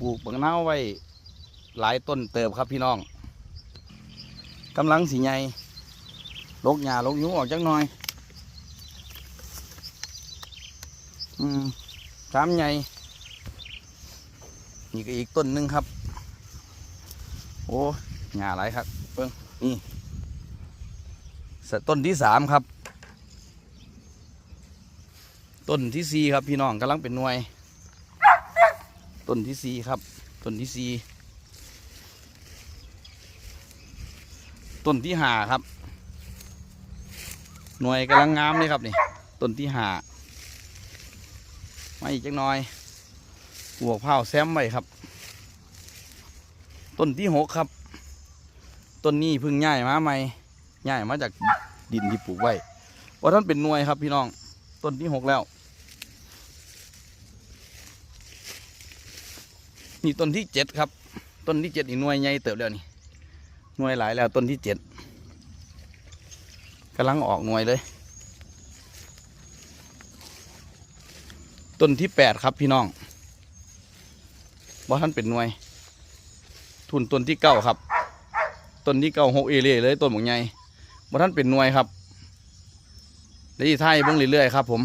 ปลูกบักนาวไว้หลายต้นเติบครับพี่น้องกำลังสีใหญ่ลกหญ้าลกยุงออกจักหน่อย อืมสามใหญ่นี่ก็อีกต้นหนึ่งครับ โอ้หญ้าหลายครับเพิ่งนี่ต้นที่สามครับ ต้นที่สี่ครับพี่น้องกำลังเป็นหน่วย ต้นที่สี่ครับ ต้นที่สี่ต้นที่ห้าครับ หน่วยกำลังงามเลยครับนี่ต้นที่ห้ามาอีกจักหน่อยหัวกเผาแซมไว้ครับ ต้นที่หกครับ ต้นนี้พิ่งย้ายมาใหม่ย้ายมาจากดินที่ปลูกไว้ว่าท่านเป็นหน่วยครับพี่น้อง ต้นที่หกแล้ว นี่ต้นที่เจ็ดครับ ต้นที่เจ็ดอีกหน่วยใหญ่เติบแล้วนี่หน่วยหลายแล้วต้นที่เจ็ดกำลังออกหน่วยเลย ต้นที่แปดครับพี่น้องว่าท่านเป็นหน่วย ทุนต้นที่เก้าครับ ต้นที่เก้าหกเอเล่เลยต้นหมกใหญ่ว่าท่านเป็นหน่วยครับได้ที่ไทยเบิ่งเรื่อยๆครับผม